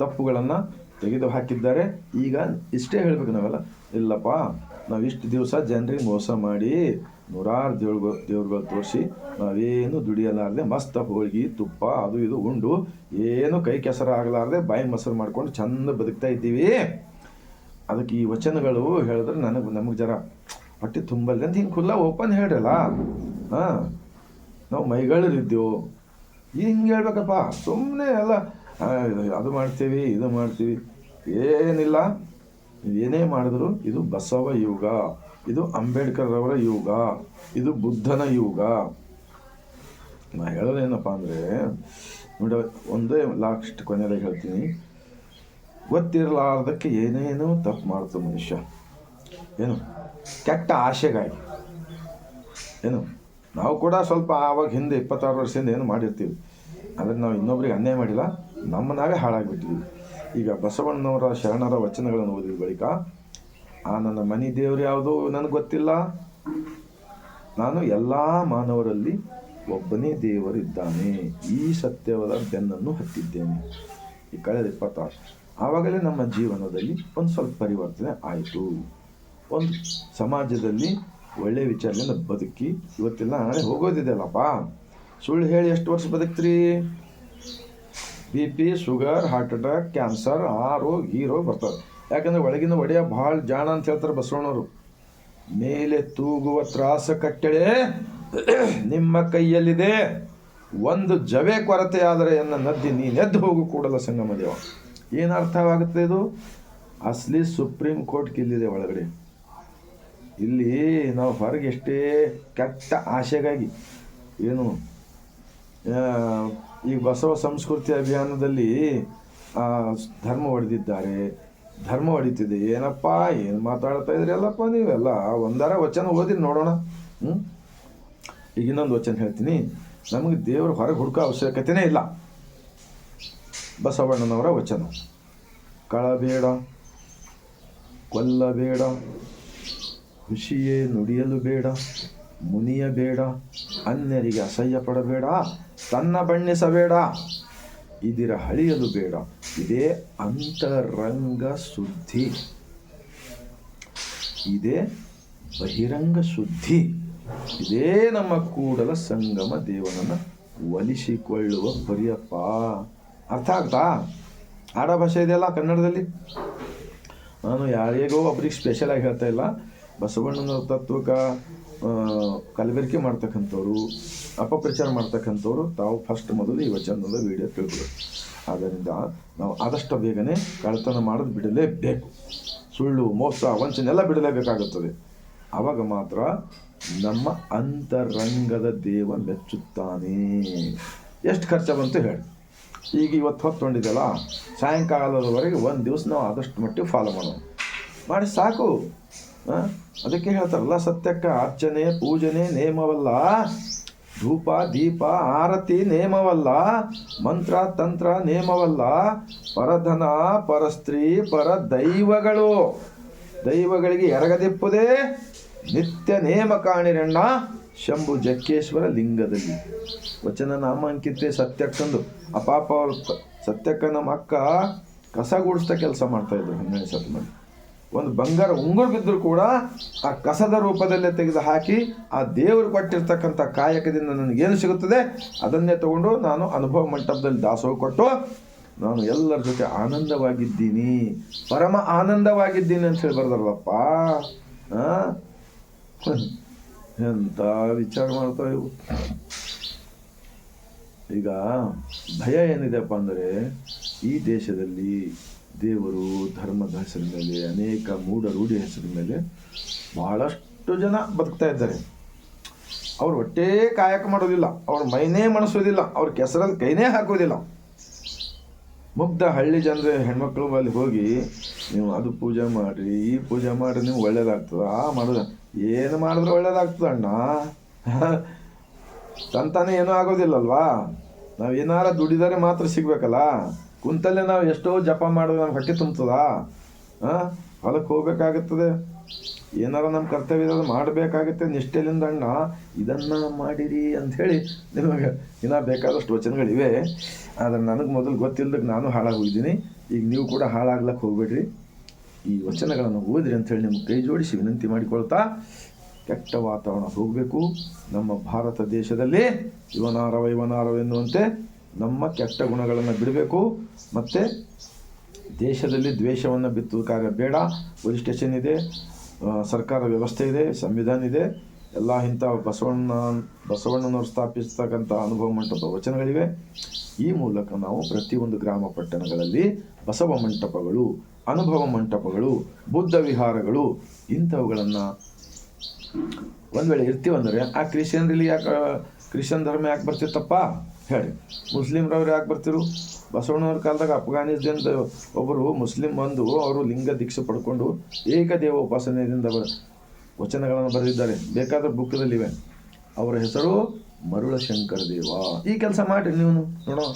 ತಪ್ಪುಗಳನ್ನು ತೆಗೆದು ಹಾಕಿದ್ದಾರೆ ಈಗ ಇಷ್ಟೇ ಹೇಳ್ಬೇಕು ನಾವೆಲ್ಲ. ಇಲ್ಲಪ್ಪ, ನಾವು ಇಷ್ಟು ದಿವಸ ಜನರಿಗೆ ಮೋಸ ಮಾಡಿ ನೂರಾರು ದೇವ್ರುಗಳು ದೇವ್ರುಗಳು ತೋರಿಸಿ ನಾವೇನು ದುಡಿಯಲಾರದೆ ಮಸ್ತ ಹೋಳಿಗೆ, ತುಪ್ಪ, ಅದು ಇದು, ಉಂಡು, ಏನು ಕೈ ಕೆಸರು ಆಗಲಾರದೆ ಬಾಯಿ ಮೊಸರು ಮಾಡ್ಕೊಂಡು ಚೆಂದ ಬದುಕ್ತಾ ಇದ್ದೀವಿ. ಅದಕ್ಕೆ ಈ ವಚನಗಳು ಹೇಳಿದ್ರೆ ನನಗೆ ನಮಗೆ ಜರ ಹೊಟ್ಟೆ ತುಂಬಲ್ಲ ಅಂತ ಹಿಂಗೆ ಖುಲ್ಲ ಓಪನ್ ಹೇಳ್ರಲ್ಲ. ಹಾಂ, ನಾವು ಮೈಗಳಿರಿದ್ದೆವು ಹಿಂಗೆ ಹೇಳ್ಬೇಕಪ್ಪ ಸುಮ್ಮನೆ ಎಲ್ಲ ಅದು ಮಾಡ್ತೀವಿ, ಇದು ಮಾಡ್ತೀವಿ. ಏನಿಲ್ಲ, ಏನೇ ಮಾಡಿದ್ರು ಇದು ಬಸವ ಯುಗ, ಇದು ಅಂಬೇಡ್ಕರ್ ಅವರ ಯುಗ, ಇದು ಬುದ್ಧನ ಯುಗ. ನಾ ಹೇಳೋದೇನಪ್ಪ ಅಂದರೆ, ನೋಡಿ, ಒಂದೇ ಲಾಸ್ಟ್ ಕೊನೆಯಲ್ಲಿ ಹೇಳ್ತೀನಿ. ಗೊತ್ತಿರಲಾರ್ದಕ್ಕೆ ಏನೇನೋ ತಪ್ಪು ಮಾಡ್ತು ಮನುಷ್ಯ. ಏನು? ಕೆಟ್ಟ ಆಶೆಗಾಗಿ ಏನು? ನಾವು ಕೂಡ ಸ್ವಲ್ಪ ಆವಾಗ ಹಿಂದೆ ಇಪ್ಪತ್ತಾರು ವರ್ಷದಿಂದ ಏನು ಮಾಡಿರ್ತೀವಿ. ಆದರೆ ನಾವು ಇನ್ನೊಬ್ರಿಗೆ ಅನ್ಯಾಯ ಮಾಡಿಲ್ಲ ನಮ್ಮ ನಾವೇ ಹಾಳಾಗಿಬಿಟ್ಟಿದ್ವಿ. ಈಗ ಬಸವಣ್ಣನವರ ಶರಣರ ವಚನಗಳನ್ನು ಓದಿದ ಬಳಿಕ, ಆ ನನ್ನ ಮನೆ ದೇವರು ಯಾವುದು ನನಗೆ ಗೊತ್ತಿಲ್ಲ. ನಾನು ಎಲ್ಲ ಮಾನವರಲ್ಲಿ ಒಬ್ಬನೇ ದೇವರಿದ್ದಾನೆ. ಈ ಸತ್ಯವಾದ ಬೆನ್ನನ್ನು ಹತ್ತಿದ್ದೇನೆ. ಈ ಕಳೆದ ಇಪ್ಪತ್ತಾರು. ಆವಾಗಲೇ ನಮ್ಮ ಜೀವನದಲ್ಲಿ ಒಂದು ಸ್ವಲ್ಪ ಪರಿವರ್ತನೆ ಆಯಿತು. ಒಂದು ಸಮಾಜದಲ್ಲಿ ಒಳ್ಳೆ ವಿಚಾರದಿಂದ ಬದುಕಿ ಇವತ್ತೆಲ್ಲ ನಾಳೆ ಹೋಗೋದಿದೆಯಲ್ಲಪ್ಪ? ಸುಳ್ಳು ಹೇಳಿ ಎಷ್ಟು ವರ್ಷ ಬದುಕ್ತೀರಿ? B P, sugar, heart attack, cancer ಆ ರೋಗ ಈ ರೋಗ ಬರ್ತದೆ ಯಾಕಂದ್ರೆ ಒಳಗಿನ ಒಡೆಯ ಭಾಳ ಜಾಣ ಅಂತ ಹೇಳ್ತಾರೆ ಬಸವಣ್ಣವರು. ಮೇಲೆ ತೂಗುವ ತ್ರಾಸ ಕಟ್ಟಳೆ ನಿಮ್ಮ ಕೈಯಲ್ಲಿದೆ. ಒಂದು ಜವೆ ಕೊರತೆ ಆದರೆ ಎನ್ನ ನದ್ದಿ ನೀನೆದ್ದು ಹೋಗು ಕೂಡಲ ಸಂಗಮ ದೇವ ಏನು ಅರ್ಥವಾಗುತ್ತೆ ಇದು? ಅಸಲಿ ಸುಪ್ರೀಂ ಕೋರ್ಟ್ ಗೆಲ್ಲಿದೆ ಒಳಗಡೆ. ಇಲ್ಲಿ ನಾವು ಹೊರಗೆ ಎಷ್ಟೇ ಕೆಟ್ಟ ಆಶೆಗಾಗಿ ಏನು ಈ ಬಸವ ಸಂಸ್ಕೃತಿ ಅಭಿಯಾನದಲ್ಲಿ ಧರ್ಮ ಹೊಡೆದಿದ್ದಾರೆ ಧರ್ಮ ಹೊಡಿತಿದೆ ಏನಪ್ಪ, ಏನು ಮಾತಾಡ್ತಾ ಇದ್ರಿ ಅಲ್ಲಪ್ಪ ನೀವೆಲ್ಲ? ಒಂದಾರ ವಚನ ಓದಿರಿ ನೋಡೋಣ. ಹ್ಞೂ ಈಗ ಇನ್ನೊಂದು ವಚನ ಹೇಳ್ತೀನಿ. ನಮಗೆ ದೇವರು ಹೊರಗೆ ಹುಡುಕೋ ಅವಶ್ಯಕತೆನೇ ಇಲ್ಲ. ಬಸವಣ್ಣನವರ ವಚನ. ಕಳಬೇಡ, ಕೊಲ್ಲಬೇಡ ಖುಷಿಯೇ ನುಡಿಯಲು ಬೇಡ, ಮುನಿಯಬೇಡ, ಅನ್ಯರಿಗೆ ಅಸಹ್ಯ ಪಡಬೇಡ ತನ್ನ ಬಣ್ಣಿಸಬೇಡ, ಇದಿರ ಹಳಿಯಲು ಬೇಡ. ಇದೇ ಅಂತರಂಗ ಶುದ್ಧಿ. ಇದೇ ಬಹಿರಂಗ ಶುದ್ಧಿ. ಇದೇ ನಮ್ಮ ಕೂಡಲ ಸಂಗಮ ದೇವನನ್ನು ಒಲಿಸಿಕೊಳ್ಳುವ ಪರಿಯಪ್ಪ. ಅರ್ಥ ಆಗ್ತಾ? ಆಡ ಭಾಷೆ ಇದೆಯಲ್ಲ ಕನ್ನಡದಲ್ಲಿ? ನಾನು ಯಾರಿಗೋ ಒಬ್ರಿಗೆ ಸ್ಪೆಷಲ್ ಆಗಿ ಹೇಳ್ತಾ ಇಲ್ಲ. ಬಸವಣ್ಣನ ತತ್ವಕ್ಕೆ ಕಲಬೆರಕೆ ಮಾಡ್ತಕ್ಕಂಥವ್ರು, ಅಪಪ್ರಚಾರ ಮಾಡ್ತಕ್ಕಂಥವ್ರು, ತಾವು ಫಸ್ಟ್ ಮೊದಲು ಈ ವಚನದ ವಿಡಿಯೋ ತಿಳ್ಕೊಬೇಕು ಆದ್ದರಿಂದ ನಾವು ಆದಷ್ಟು ಬೇಗನೆ ಕಳ್ತನ ಮಾಡೋದು ಬಿಡಲೇಬೇಕು. ಸುಳ್ಳು, ಮೋಸ, ವಂಚನೆ ಎಲ್ಲ ಬಿಡಲೇಬೇಕಾಗುತ್ತದೆ. ಆವಾಗ ಮಾತ್ರ ನಮ್ಮ ಅಂತರಂಗದ ದೇವ ಮೆಚ್ಚುತ್ತಾನೆ. ಎಷ್ಟು ಖರ್ಚು ಬಂತು ಹೇಳಿ. ಈಗ ಇವತ್ತು ಹೊತ್ತೊಂಡಿದ್ದಲ್ಲ ಸಾಯಂಕಾಲದವರೆಗೆ ಒಂದು ದಿವಸ ನಾವು ಆದಷ್ಟು ಮಟ್ಟಿಗೆ ಫಾಲೋ ಮಾಡೋಣ. ಮಾಡಿ ಸಾಕು? ಅದಕ್ಕೆ ಹೇಳ್ತಾರಲ್ಲ, ಸತ್ಯಕ್ಕೆ ಅರ್ಚನೆ, ಪೂಜನೆ ನೇಮವಲ್ಲ. ಧೂಪ, ದೀಪ, ಆರತಿ ನೇಮವಲ್ಲ. ಮಂತ್ರ, ತಂತ್ರ ನೇಮವಲ್ಲ. ಪರಧನ, ಪರಸ್ತ್ರೀ ಪರ ದೈವಗಳು ದೈವಗಳಿಗೆ ಎರಗದಿಪ್ಪುದೇ ನಿತ್ಯ ನೇಮ ಕಾಣಿರಣ್ಣ ಶಂಭು ಜಕ್ಕೇಶ್ವರ ಲಿಂಗದಲ್ಲಿ ವಚನ ನಾಮಾಂಕಿತೆ ಸತ್ಯಕ್ಕಂದು. ಅಪಾಪ ಅವ್ರ ಸತ್ಯಕ್ಕ ನಮ್ಮ ಅಕ್ಕ ಕಸ ಗುಡಿಸ್ತಾ ಕೆಲಸ ಮಾಡ್ತಾ ಇದ್ರು ಹನ್ನೆರಡು ಮಂದಿ ಒಂದು ಬಂಗಾರ ಉಂಗುರು ಬಿದ್ದರೂ ಕೂಡ ಆ ಕಸದ ರೂಪದಲ್ಲೇ ತೆಗೆದು ಹಾಕಿ ಆ ದೇವರು ಕೊಟ್ಟಿರ್ತಕ್ಕಂಥ ಕಾಯಕದಿಂದ ನನಗೇನು ಸಿಗುತ್ತದೆ? ಅದನ್ನೇ ತಗೊಂಡು ನಾನು ಅನುಭವ ಮಂಟಪದಲ್ಲಿ ದಾಸೋಹ ಕೊಟ್ಟು ನಾನು ಎಲ್ಲರ ಜೊತೆ ಆನಂದವಾಗಿದ್ದೀನಿ. ಪರಮ ಆನಂದವಾಗಿದ್ದೀನಿ ಅಂತ ಹೇಳಿ ಬರ್ದಾರಲ್ಲಪ್ಪ. ಆ? ಎಂತ ವಿಚಾರ ಮಾಡ್ತಾ ಇವು ಈಗ ಭಯ ಏನಿದೆಪ್ಪ ಅಂದರೆ ಈ ದೇಶದಲ್ಲಿ ದೇವರು ಧರ್ಮದ ಹೆಸರ ಮೇಲೆ ಅನೇಕ ಮೂಢ ರೂಢಿ ಹೆಸರಿನ ಮೇಲೆ ಬಹಳಷ್ಟು ಜನ ಬದುಕ್ತಾ ಇದ್ದಾರೆ. ಅವ್ರು ಒಟ್ಟೇ ಕಾಯಕ ಮಾಡೋದಿಲ್ಲ, ಅವ್ರ ಮೈನೇ ಮಣಿಸೋದಿಲ್ಲ, ಅವ್ರ ಕೆಸರಲ್ಲಿ ಕೈನೇ ಹಾಕೋದಿಲ್ಲ. ಮುಗ್ಧ ಹಳ್ಳಿ ಜನರ, ಹೆಣ್ಮಕ್ಳು ಅಲ್ಲಿ ಹೋಗಿ ನೀವು ಅದು ಪೂಜೆ ಮಾಡಿರಿ, ಈ ಪೂಜೆ ಮಾಡಿರಿ ನೀವು ಒಳ್ಳೇದಾಗ್ತದೆ, ಆ ಮಾಡೋದು. ಏನು ಮಾಡಿದ್ರೆ ಒಳ್ಳೇದಾಗ್ತದ ಅಣ್ಣ. ತಂತಾನೆ ಏನೂ ಆಗೋದಿಲ್ಲಲ್ವಾ? ನಾವು ಏನಾರ ದುಡಿದರೆ ಮಾತ್ರ ಸಿಗ್ಬೇಕಲ್ಲ? ಕುಂತಲ್ಲೇ ನಾವು ಎಷ್ಟೋ ಜಪ ಮಾಡಿದ್ರೆ ನಮ್ಗೆ ಹೊಟ್ಟೆ ತುಂಬ್ತದ? ಹೊಲಕ್ಕೆ ಹೋಗ್ಬೇಕಾಗುತ್ತದೆ. ಏನಾರ ನಮ್ಮ ಕರ್ತವ್ಯ ಇರೋದು ಮಾಡಬೇಕಾಗುತ್ತೆ ನಿಷ್ಠೆಲಿಂದ ಅಣ್ಣ. ಇದನ್ನು ಮಾಡಿರಿ ಅಂಥೇಳಿ ನಿಮಗೆ ಇನ್ನೂ ಬೇಕಾದಷ್ಟು ವಚನಗಳಿವೆ. ಆದರೆ ನನಗೆ ಮೊದಲು ಗೊತ್ತಿಲ್ಲದಕ್ಕೆ ನಾನು ಹಾಳಾಗಿ ಹೋಗಿದ್ದೀನಿ. ಈಗ ನೀವು ಕೂಡ ಹಾಳಾಗ್ಲಕ್ಕೆ ಹೋಗ್ಬೇಡ್ರಿ. ಈ ವಚನಗಳನ್ನು ಓದಿರಿ ಅಂಥೇಳಿ ನಿಮ್ಗೆ ಕೈ ಜೋಡಿಸಿ ವಿನಂತಿ ಮಾಡಿಕೊಳ್ತಾ ಕೆಟ್ಟ ವಾತಾವರಣ ಹೋಗಬೇಕು. ನಮ್ಮ ಭಾರತ ದೇಶದಲ್ಲಿ ಇವನಾರವ ಇವನಾರವ ಎನ್ನುವಂತೆ ನಮ್ಮ ಕೆಟ್ಟ ಗುಣಗಳನ್ನು ಬಿಡಬೇಕು. ಮತ್ತು ದೇಶದಲ್ಲಿ ದ್ವೇಷವನ್ನು ಬಿತ್ತುವ ಕಾರ್ಯ ಬೇಡ. ಪೊಲೀಸ್ ಸ್ಟೇಷನ್ ಇದೆ ಸರ್ಕಾರ ವ್ಯವಸ್ಥೆ ಇದೆ, ಸಂವಿಧಾನ ಇದೆ. ಎಲ್ಲ ಇಂಥ ಬಸವಣ್ಣ, ಬಸವಣ್ಣನವರು ಸ್ಥಾಪಿಸ್ತಕ್ಕಂಥ ಅನುಭವ ಮಂಟಪ ವಚನಗಳಿವೆ. ಈ ಮೂಲಕ ನಾವು ಪ್ರತಿಯೊಂದು ಗ್ರಾಮ ಪಟ್ಟಣಗಳಲ್ಲಿ ಬಸವ ಮಂಟಪಗಳು ಅನುಭವ ಮಂಟಪಗಳು, ಬುದ್ಧ ವಿಹಾರಗಳು ಇಂಥವುಗಳನ್ನು ಒಂದು ವೇಳೆ ಇರ್ತೀವಂದರೆ ಆ ಕ್ರಿಶ್ಚಿಯನ್ರಲ್ಲಿ ಯಾಕೆ, ಕ್ರಿಶ್ಚಿಯನ್ ಧರ್ಮ ಯಾಕೆ ಬರ್ತಿತ್ತಪ್ಪ? ಹೇಳಿ. ಮುಸ್ಲಿಮ್ರವ್ರು ಯಾಕೆ ಬರ್ತಿರು? ಬಸವಣ್ಣವ್ರ ಕಾಲದಾಗ ಅಫ್ಘಾನಿಸ್ತಾನದ ಒಬ್ಬರು ಮುಸ್ಲಿಂ ಬಂದು ಅವರು ಲಿಂಗ ದೀಕ್ಷೆ ಪಡ್ಕೊಂಡು ಏಕದೇವ ಉಪಾಸನೆಯಿಂದ ಬರ ವಚನಗಳನ್ನು ಬರೆದಿದ್ದಾರೆ. ಬೇಕಾದ ಬುಕ್ಕದಲ್ಲಿವೆ ಅವರ ಹೆಸರು ಮರುಳಶಂಕರ ದೇವ ಈ ಕೆಲಸ ಮಾಡಿ ನೀವು ನೋಡೋ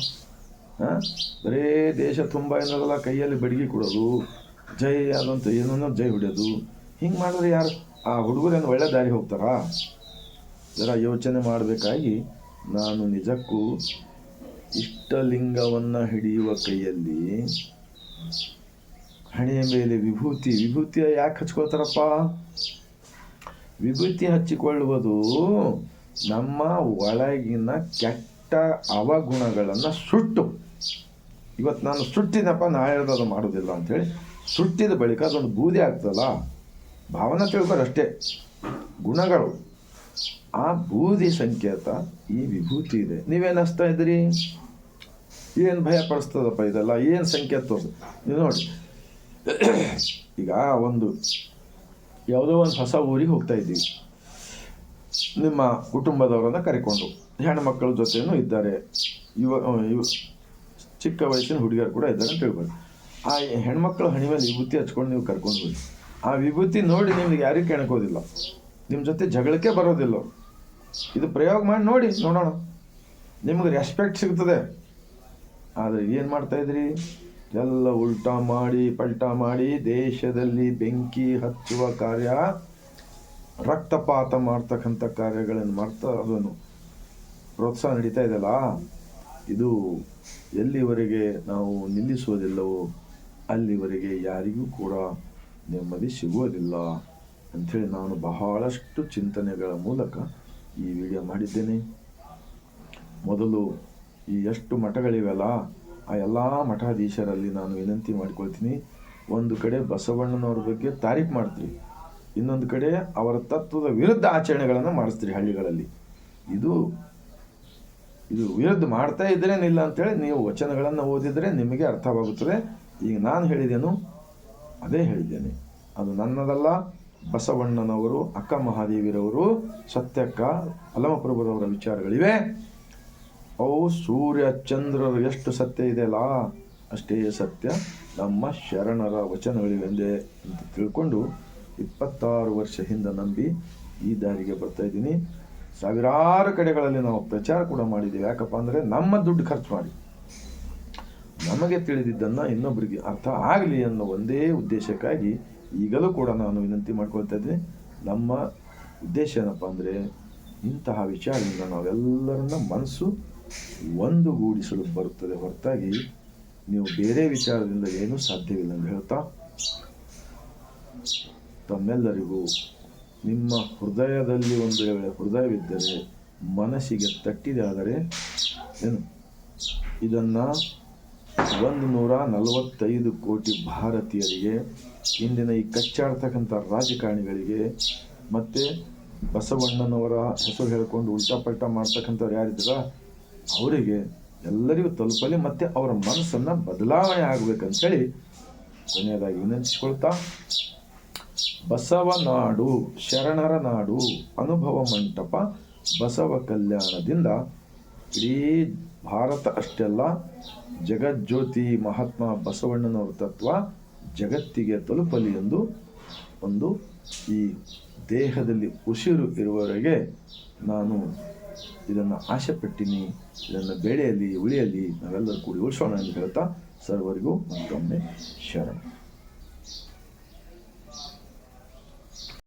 ಬರೇ ದೇಶ ತುಂಬ ಏನಾರಲ್ಲ ಕೈಯಲ್ಲಿ ಬಡಿಗೆ ಕೊಡೋದು, ಜೈ ಅದಂತ ಏನೋ ಜೈ ಹೊಡೆಯೋದು. ಹಿಂಗೆ ಮಾಡಿದ್ರೆ ಯಾರು? ಆ ಹುಡುಗರೇನು ಒಳ್ಳೆ ದಾರಿ ಹೋಗ್ತಾರಾ? ಜರ ಯೋಚನೆ ಮಾಡಬೇಕಾಗಿ ನಾನು ನಿಜಕ್ಕೂ ಇಷ್ಟಲಿಂಗವನ್ನು ಹಿಡಿಯುವ ಕೈಯಲ್ಲಿ ಹಣೆಯ ಮೇಲೆ ವಿಭೂತಿ, ವಿಭೂತಿಯ ಯಾಕೆ ಹಚ್ಕೊಳ್ತಾರಪ್ಪ? ವಿಭೂತಿ ಹಚ್ಚಿಕೊಳ್ಳುವುದು ನಮ್ಮ ಒಳಗಿನ ಕೆಟ್ಟ ಅವಗುಣಗಳನ್ನು ಸುಟ್ಟು. ಇವತ್ತು ನಾನು ಸುಟ್ಟಿನಪ್ಪ ನಾಳೆ ಅದು ಮಾಡೋದಿಲ್ಲ ಅಂಥೇಳಿ ಸುಟ್ಟಿದ ಬಳಿಕ ಅದೊಂದು ಬೂದಿ ಆಗ್ತದಲ್ಲ, ಭಾವನೆ ಅಷ್ಟೇ. ಗುಣಗಳು. ಆ ಬೂದಿ ಸಂಕೇತ, ಈ ವಿಭೂತಿ ಇದೆ. ನೀವೇನು ಹಚ್ತಾ ಇದ್ದೀರಿ? ಏನು ಭಯ ಪಡಿಸ್ತದಪ್ಪ ಇದೆಲ್ಲ? ಏನು ಸಂಕೇತ ತೋರಿಸ್ತದೆ ನೀವು ನೋಡಿ. ಈಗ ಒಂದು, ಯಾವುದೋ ಒಂದು ಹೊಸ ಊರಿಗೆ ಹೋಗ್ತಾ ಇದ್ದೀವಿ. ನಿಮ್ಮ ಕುಟುಂಬದವರನ್ನು ಕರಿಕೊಂಡು ಮಕ್ಕಳ ಜೊತೆಯೂ ಇದ್ದಾರೆ. ಯುವ ಚಿಕ್ಕ ವಯಸ್ಸಿನ ಹುಡುಗಿಯರು ಕೂಡ ಇದ್ದಾರೆ ಅಂತ ಹೇಳ್ಬೋದು. ಆ ಹೆಣ್ಮಕ್ಳು ಹಣಿ ಮೇಲೆ ವಿಭೂತಿ ಹಚ್ಕೊಂಡು ನೀವು ಕರ್ಕೊಂಡು ಹೋಗಿ. ಆ ವಿಭೂತಿ ನೋಡಿ ನಿಮ್ಗೆ ಯಾರಿಗೂ ಕೆಣಕೋದಿಲ್ಲ. ನಿಮ್ಮ ಜೊತೆ ಜಗಳಕ್ಕೆ ಬರೋದಿಲ್ಲ. ಇದು ಪ್ರಯೋಗ ಮಾಡಿ ನೋಡಿ, ನೋಡೋಣ. ನಿಮ್ಗೆ ರೆಸ್ಪೆಕ್ಟ್ ಸಿಗ್ತದೆ. ಆದರೆ ಏನು ಮಾಡ್ತಾ ಇದ್ರಿ? ಎಲ್ಲ ಉಲ್ಟಾ ಮಾಡಿ, ಪಲ್ಟಾ ಮಾಡಿ ದೇಶದಲ್ಲಿ ಬೆಂಕಿ ಹಚ್ಚುವ ಕಾರ್ಯ, ರಕ್ತಪಾತ ಮಾಡ್ತಕ್ಕಂಥ ಕಾರ್ಯಗಳನ್ನು ಮಾಡ್ತಾ ಅದನ್ನು ಪ್ರೋತ್ಸಾಹ ನಡೀತಾ ಇದೆಯಲ್ಲ? ಇದು ಎಲ್ಲಿವರೆಗೆ ನಾವು ನಿಲ್ಲಿಸುವುದಿಲ್ಲವೋ ಅಲ್ಲಿವರೆಗೆ ಯಾರಿಗೂ ಕೂಡ ನೆಮ್ಮದಿ ಸಿಗುವುದಿಲ್ಲ ಅಂಥೇಳಿ ನಾನು ಬಹಳಷ್ಟು ಚಿಂತನೆಗಳ ಮೂಲಕ ಈ ವಿಡಿಯೋ ಮಾಡಿದ್ದೇನೆ. ಮೊದಲು ಈ ಎಷ್ಟು ಮಠಗಳಿವೆಲ್ಲ, ಆ ಎಲ್ಲ ಮಠಾಧೀಶರಲ್ಲಿ ನಾನು ವಿನಂತಿ ಮಾಡ್ಕೊಳ್ತೀನಿ, ಒಂದು ಕಡೆ ಬಸವಣ್ಣನವ್ರ ಬಗ್ಗೆ ತಾರೀಫ್ ಮಾಡ್ತೀರಿ, ಇನ್ನೊಂದು ಕಡೆ ಅವರ ತತ್ವದ ವಿರುದ್ಧ ಆಚರಣೆಗಳನ್ನು ಮಾಡಿಸ್ತೀರಿ ಹಳ್ಳಿಗಳಲ್ಲಿ. ಇದು ಇದು ವಿರುದ್ಧ ಮಾಡ್ತಾ ಇದ್ರೇನಿಲ್ಲ ಅಂತೇಳಿ ನೀವು ವಚನಗಳನ್ನು ಓದಿದರೆ ನಿಮಗೆ ಅರ್ಥವಾಗುತ್ತದೆ. ಈಗ ನಾನು ಹೇಳಿದೇನು ಅದೇ ಹೇಳಿದ್ದೇನೆ. ಅದು ನನ್ನದಲ್ಲ, ಬಸವಣ್ಣನವರು, ಅಕ್ಕ ಮಹಾದೇವಿರವರು, ಸತ್ಯಕ್ಕ ಅಲಮಪ್ರಭುರವರ ವಿಚಾರಗಳಿವೆ. ಅವು ಸೂರ್ಯ ಚಂದ್ರರು, ಎಷ್ಟು ಸತ್ಯ ಇದೆಯಲ್ಲ? ಅಷ್ಟೇ ಸತ್ಯ. ನಮ್ಮ ಶರಣರ ವಚನಗಳಿವೆಂದೇ ಅಂತ ತಿಳ್ಕೊಂಡು ಇಪ್ಪತ್ತಾರು ವರ್ಷ ಹಿಂದೆ ನಂಬಿ ಈ ದಾರಿಗೆ ಬರ್ತಾ ಇದ್ದೀನಿ. ಸಾವಿರಾರು ಕಡೆಗಳಲ್ಲಿ ನಾವು ಪ್ರಚಾರ ಕೂಡ ಮಾಡಿದ್ದೀವಿ. ಯಾಕಪ್ಪ ಅಂದರೆ ನಮ್ಮ ದುಡ್ಡು ಖರ್ಚು ಮಾಡಿ. ನಮಗೆ ತಿಳಿದಿದ್ದನ್ನು ಇನ್ನೊಬ್ಬರಿಗೆ ಅರ್ಥ ಆಗಲಿ ಅನ್ನೋ ಒಂದೇ ಉದ್ದೇಶಕ್ಕಾಗಿ ಈಗಲೂ ಕೂಡ ನಾನು ವಿನಂತಿ ಮಾಡ್ಕೊಳ್ತಾ ಇದ್ದೀನಿ. ನಮ್ಮ ಉದ್ದೇಶ ಏನಪ್ಪ ಅಂದರೆ ಇಂತಹ ವಿಚಾರದಿಂದ ನಾವೆಲ್ಲರನ್ನ ಮನಸ್ಸು ಒಂದುಗೂಡಿಸಲು ಬರುತ್ತದೆ. ಹೊರತಾಗಿ ನೀವು ಬೇರೆ ವಿಚಾರದಿಂದ ಏನೂ ಸಾಧ್ಯವಿಲ್ಲ ಅಂತ ಹೇಳ್ತಾ ತಮ್ಮೆಲ್ಲರಿಗೂ ನಿಮ್ಮ ಹೃದಯದಲ್ಲಿ ಒಂದು ವೇಳೆ ಹೃದಯವಿದ್ದರೆ, ಮನಸ್ಸಿಗೆ ತಟ್ಟಿದೆ ಆದರೆ ಏನು? ಇದನ್ನು ಒಂದು ನೂರ ನಲವತ್ತೈದು ಕೋಟಿ ಭಾರತೀಯರಿಗೆ, ಇಂದಿನ ಈ ಕಚ್ಚಾಡ್ತಕ್ಕಂಥ ರಾಜಕಾರಣಿಗಳಿಗೆ, ಮತ್ತು ಬಸವಣ್ಣನವರ ಹೆಸರು ಹೇಳಿಕೊಂಡು ಉಲ್ಟಾಪಲ್ಟಾ ಮಾಡ್ತಕ್ಕಂಥವ್ರು ಯಾರಿದ್ದಾರ ಅವರಿಗೆ ಎಲ್ಲರಿಗೂ ತಲುಪಲಿ, ಮತ್ತು ಅವರ ಮನಸ್ಸನ್ನು ಬದಲಾವಣೆ ಆಗಬೇಕಂತೇಳಿ ಕೊನೆಯದಾಗಿ ವಿನಂತಿಸ್ಕೊಳ್ತಾ ಬಸವನಾಡು ಶರಣರ ನಾಡು ಅನುಭವ ಮಂಟಪ, ಬಸವ ಕಲ್ಯಾಣದಿಂದ ಇಡೀ ಭಾರತ ಅಷ್ಟೆಲ್ಲ ಜಗಜ್ಯೋತಿ ಮಹಾತ್ಮ ಬಸವಣ್ಣನವರ ತತ್ವ ಜಗತ್ತಿಗೆ ತಲುಪಲಿ ಎಂದು ಒಂದು ಈ ದೇಹದಲ್ಲಿ ಉಸಿರು ಇರುವವರೆಗೆ ನಾನು ಇದನ್ನು ಆಶೆ ಪಟ್ಟಿನಿ. ಇದನ್ನು ಬೆಳೆಯಲಿ ಉಳಿಯಲಿ ನಾವೆಲ್ಲರೂ ಕೂಡಿ ಉಳಿಸೋಣ ಎಂದು ಹೇಳ್ತಾ ಸರ್ವರಿಗೂ ಮತ್ತೊಮ್ಮೆ ಶರಣ.